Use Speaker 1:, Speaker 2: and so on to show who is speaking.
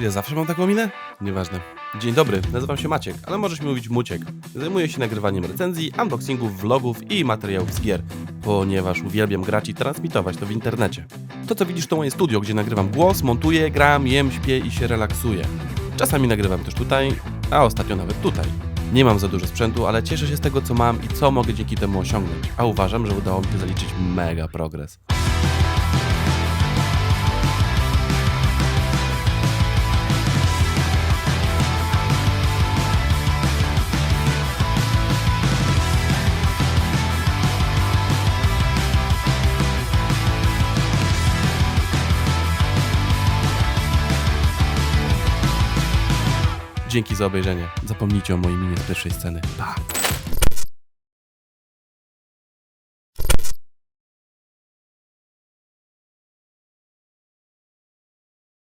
Speaker 1: Czy ja zawsze mam taką minę? Nieważne. Dzień dobry, nazywam się Maciek, ale możesz mi mówić Muciek. Zajmuję się nagrywaniem recenzji, unboxingów, vlogów i materiałów z gier, ponieważ uwielbiam grać i transmitować to w internecie. To co widzisz to moje studio, gdzie nagrywam głos, montuję, gram, jem, śpię i się relaksuję. Czasami nagrywam też tutaj, a ostatnio nawet tutaj. Nie mam za dużo sprzętu, ale cieszę się z tego co mam i co mogę dzięki temu osiągnąć, a uważam, że udało mi się zaliczyć mega progres. Dzięki za obejrzenie. Zapomnijcie o mojej minie z pierwszej sceny. Pa!